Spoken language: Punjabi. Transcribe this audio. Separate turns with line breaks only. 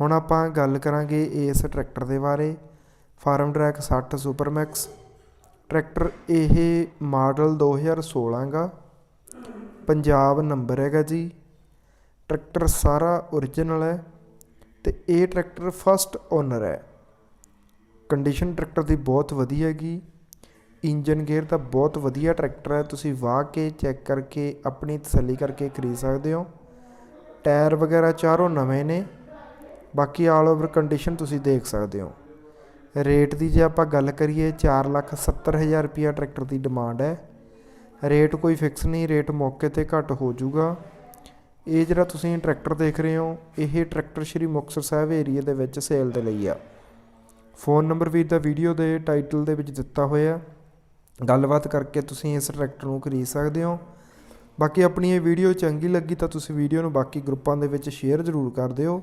ਹੁਣ ਆਪਾਂ ਗੱਲ ਕਰਾਂਗੇ ਇਸ ਟਰੈਕਟਰ ਦੇ ਬਾਰੇ। Farmtrac 60 Supermax. ਟਰੈਕਟਰ ਇਹ ਮਾਡਲ 2016 ਗਾ। ਪੰਜਾਬ ਨੰਬਰ ਹੈਗਾ ਜੀ। ਟਰੈਕਟਰ ਸਾਰਾ ਓਰੀਜਨਲ ਹੈ ਤੇ ਇਹ ਟਰੈਕਟਰ ਫਸਟ ਓਨਰ ਹੈ। ਕੰਡੀਸ਼ਨ ਟਰੈਕਟਰ ਦੀ ਬਹੁਤ ਵਧੀਆ ਹੈਗੀ। ਇੰਜਨ ਗੇਅਰ ਦਾ ਬਹੁਤ ਵਧੀਆ ਟਰੈਕਟਰ ਹੈ। ਤੁਸੀਂ ਵਾਹ ਕੇ ਚੈੱਕ ਕਰਕੇ, ਆਪਣੀ ਤਸੱਲੀ ਕਰਕੇ ਖਰੀਦ ਸਕਦੇ ਹੋ। ਟਾਇਰ ਵਗੈਰਾ ਚਾਰੋਂ ਨਵੇਂ ਨੇ। ਬਾਕੀ ਆਲ ਓਵਰ ਕੰਡੀਸ਼ਨ ਤੁਸੀਂ ਦੇਖ ਸਕਦੇ ਹੋ। ਰੇਟ ਦੀ ਜੇ ਆਪਾਂ ਗੱਲ ਕਰੀਏ 470000 ਰੁਪਿਆ ਟਰੈਕਟਰ ਦੀ ਡਿਮਾਂਡ ਹੈ। ਰੇਟ ਕੋਈ ਫਿਕਸ ਨਹੀਂ ਰੇਟ ਮੌਕੇ ਤੇ ਘੱਟ ਹੋ ਜਾਊਗਾ। ਇਹ ਜਿਹੜਾ ਤੁਸੀਂ ਟਰੈਕਟਰ ਦੇਖ ਰਹੇ ਹੋ, ਇਹ ਟਰੈਕਟਰ ਸ਼੍ਰੀ ਮੁਕਤਸਰ ਸਾਹਿਬ ਏਰੀਆ ਦੇ ਵਿੱਚ ਸੇਲ ਦੇ ਲਈ ਆ। ਫੋਨ ਨੰਬਰ ਵੀ ਦਾ ਵੀਡੀਓ ਦੇ ਟਾਈਟਲ ਦੇ ਵਿੱਚ ਦਿੱਤਾ ਹੋਇਆ। ਗੱਲਬਾਤ ਕਰਕੇ ਤੁਸੀਂ ਇਸ ਟਰੈਕਟਰ ਨੂੰ ਖਰੀਦ ਸਕਦੇ ਹੋ। ਬਾਕੀ ਆਪਣੀ ਇਹ ਵੀਡੀਓ ਚੰਗੀ ਲੱਗੀ ਤਾਂ ਤੁਸੀਂ ਵੀਡੀਓ ਨੂੰ ਬਾਕੀ ਗਰੁੱਪਾਂ ਦੇ ਵਿੱਚ ਸ਼ੇਅਰ ਜ਼ਰੂਰ ਕਰ ਦਿਓ।